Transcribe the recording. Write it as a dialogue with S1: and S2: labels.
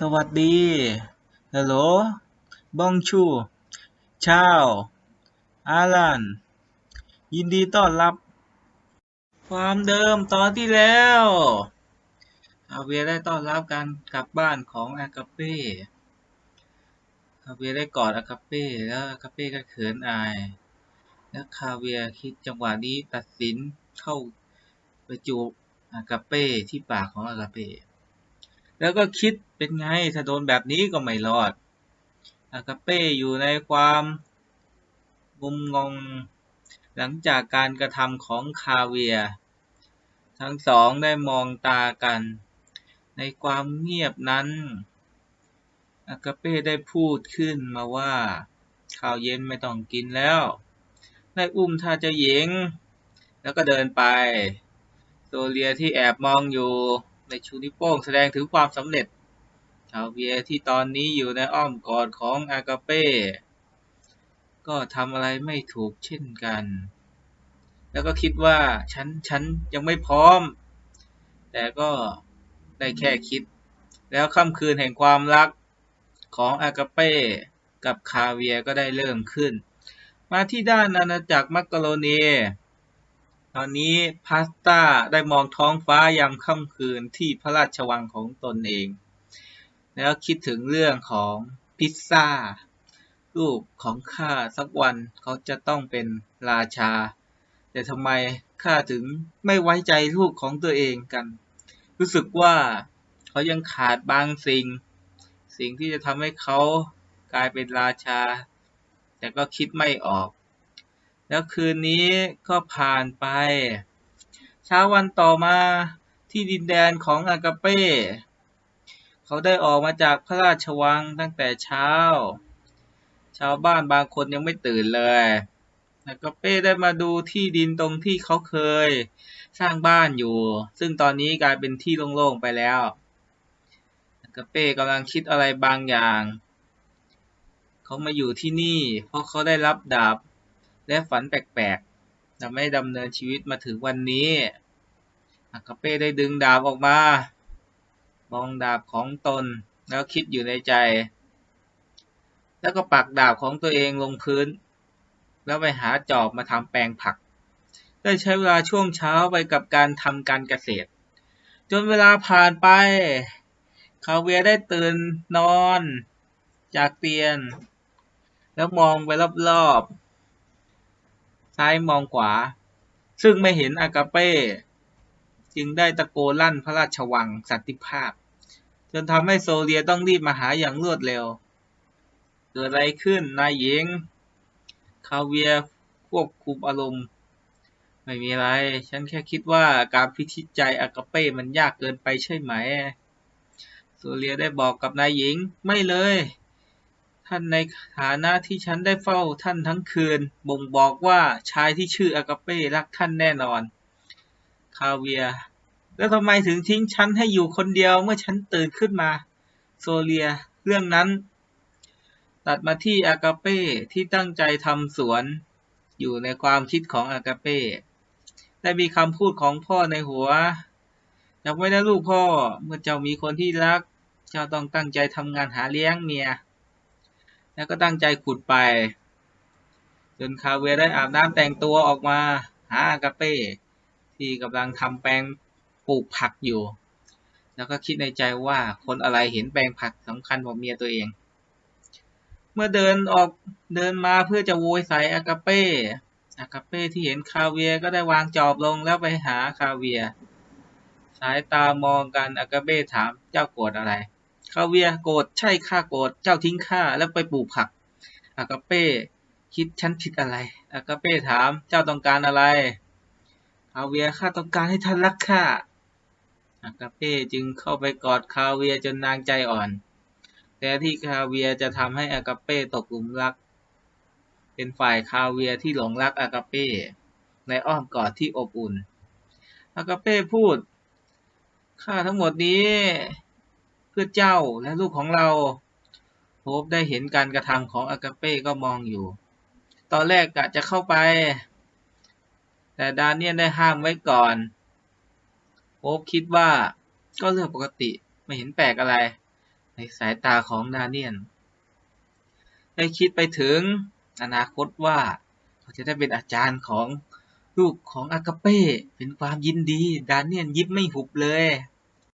S1: สวัสดีฮัลโหลบองชูชาวอาลันยินดีต้อนรับ ความเดิมตอนที่แล้วอาเวียได้ต้อนรับการกลับบ้านของอากาเป้อาเวียได้กอดอากาเป้แล้วอากาเป้ก็เขินอาย แล้วคาเวียคิดจังหวะนี้ตัดสินเข้าไปจูบอากาเป้ที่ปากของอากาเป้ แล้วก็คิดเป็นไงถ้าโดนแบบนี้ก็ไม่รอดอากาเป้อยู่ในความงุมงง หลังจากการกระทำของคาเวีย ทั้งสองได้มองตากัน ในความเงียบนั้นอากาเป้ได้พูดขึ้นมาว่าข้าวเย็นไม่ต้องกินแล้ว ได้อุ้มท่าเจะหญิง แล้วก็เดินไป โซเลียที่แอบมองอยู่ ในชูนิ้วโป้งแสดงถึงความสำเร็จชาวเวียที่ตอนนี้อยู่ในอ้อมกอดของอากาเป้ก็ทำอะไรไม่ถูกเช่นกัน แล้วก็คิดว่าฉันฉันยังไม่พร้อม แต่ก็ได้แค่คิด แล้วค่ำคืนแห่งความรักของอากาเป้กับคาเวียก็ได้เริ่มขึ้น มาที่ด้านอาณาจักรมักกะโรเนี ตอนนี้พาสต้าได้มองท้องฟ้ายามค่ำคืนที่พระราชวังของตนเอง แล้วคิดถึงเรื่องของพิซซ่าลูกของข้าสักวันเขาจะต้องเป็นราชา แต่ทำไมข้าถึงไม่ไว้ใจลูกของตัวเองกัน รู้สึกว่าเขายังขาดบางสิ่ง สิ่งที่จะทำให้เขากลายเป็นราชา แต่ก็คิดไม่ออก แล้วคืนนี้ก็ผ่านไป เช้าวันต่อมาที่ดินแดนของอากาเป้ เขาได้ออกมาจากพระราชวังตั้งแต่เช้า ชาวบ้านบางคนยังไม่ตื่นเลยอากาเป้ได้มาดูที่ดินตรงที่เขาเคยสร้างบ้านอยู่ ซึ่งตอนนี้กลายเป็นที่โล่งๆไปแล้วอากาเป้กำลังคิดอะไรบางอย่าง เขามาอยู่ที่นี่ เพราะเขาได้รับดาบ และฝันแปลกๆทำให้ดำเนินชีวิตมาถึงวันนี้อากาเป้ได้ดึงดาบออกมามองดาบของตนแล้วคิดอยู่ในใจ แล้วก็ปักดาบของตัวเองลงพื้น แล้วไปหาจอบมาทำแปลงผัก ได้ใช้เวลาช่วงเช้าไปกับการทำการเกษตร จนเวลาผ่านไป คาเวียได้ตื่นนอน จากเตียงแล้วมองไปรอบๆ ซ้ายมองขวา ซึ่งไม่เห็นอากาเป้ จึงได้ตะโกนลั่นพระราชวังสันติภาพ จนทำให้โซเลียต้องรีบมาหาอย่างรวดเร็ว เกิดอะไรขึ้นนายหญิง คาเวียควบคุมอารมณ์ ไม่มีอะไร ฉันแค่คิดว่าการพิชิตใจอากาเป้มันยากเกินไปใช่ไหม โซเลียได้บอกกับนายหญิงไม่เลย ท่านในฐานะที่ฉันได้เฝ้าท่านทั้งคืน บ่งบอกว่าชายที่ชื่ออากาเป้รักท่านแน่นอน คาเวีย แล้วทำไมถึงทิ้งฉันให้อยู่คนเดียวเมื่อฉันตื่นขึ้นมา โซเลีย เรื่องนั้น ตัดมาที่อากาเป้ที่ตั้งใจทำสวน อยู่ในความคิดของอากาเป้ได้มีคำพูดของพ่อในหัวจำไว้นะลูกพ่อ เมื่อเจ้ามีคนที่รัก เจ้าต้องตั้งใจทำงานหาเลี้ยงเมีย แล้วก็ตั้งใจขุดไปจนคาเวียได้อาบน้ำแต่งตัวออกมาหาอากาเป้ ที่กำลังทำแปลงปลูกผักอยู่ แล้วก็คิดในใจว่าคนอะไรเห็นแปลงผักสำคัญกว่าเมียตัวเอง เมื่อเดินออกเดินมาเพื่อจะโวยใส่อากาเป้อากาเป้ที่เห็นคาเวียก็ได้วางจอบลงแล้วไปหาคาเวีย สายตามองกันอากาเป้ถามเจ้าโกรธอะไร คาเวียโกรธใช่ข้าโกรธเจ้าทิ้งข้าแล้วไปปลูกผักอากาเป้คิดฉันผิดอะไรอากาเป้ถามเจ้าต้องการอะไรคาเวียข้าต้องการให้ท่านรักข้าอากาเป้จึงเข้าไปกอดคาเวียจนนางใจอ่อน แต่ที่คาเวียจะทำให้อากาเป้ตกหลุมรัก เป็นฝ่ายคาเวียที่หลงรักอากาเป้ในอ้อมกอดที่อบอุ่นอากาเป้พูดข้าทั้งหมดนี้ พื่อเจ้าและลูกของเราโฮปได้เห็นการกระทำของอากาเป้ก็มองอยู่ ตอนแรกกะจะเข้าไป แต่ดานเนียนได้ห้ามไว้ก่อนโฮปคิดว่าก็เรื่องปกติไม่เห็นแปลกอะไร ในสายตาของดาเนียน ได้คิดไปถึงอนาคตว่าเขาจะได้เป็นอาจารย์ของลูกของอากาเป้เป็นความยินดี ดาเนียนยิ้มไม่หุบเลย